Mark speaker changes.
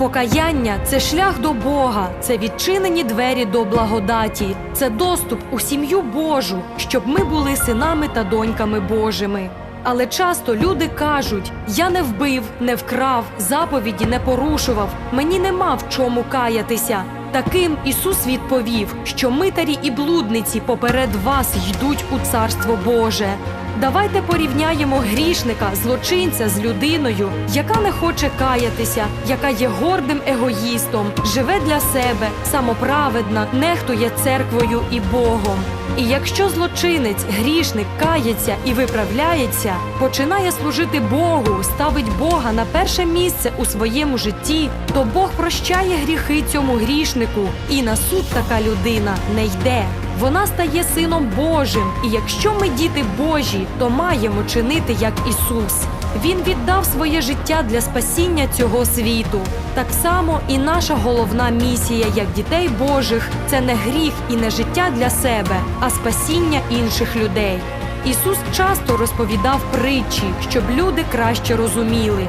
Speaker 1: Покаяння це шлях до Бога, це відчинені двері до благодаті, це доступ у сім'ю Божу, щоб ми були синами та доньками Божими. Але часто люди кажуть: я не вбив, не вкрав, заповіді не порушував, мені нема в чому каятися. Таким Ісус відповів, що митарі і блудниці поперед вас йдуть у Царство Боже. Давайте порівняємо грішника, злочинця з людиною, яка не хоче каятися, яка є гордим егоїстом, живе для себе, самоправедна, нехтує церквою і Богом. І якщо злочинець, грішник кається і виправляється, починає служити Богу, ставить Бога на перше місце у своєму житті, то Бог прощає гріхи цьому грішнику, і на суд така людина не йде. Вона стає сином Божим, і якщо ми діти Божі, то маємо чинити як Ісус. Він віддав своє життя для спасіння цього світу. Так само і наша головна місія, як дітей Божих, це не гріх і не життя для себе, а спасіння інших людей. Ісус часто розповідав притчі, щоб люди краще розуміли.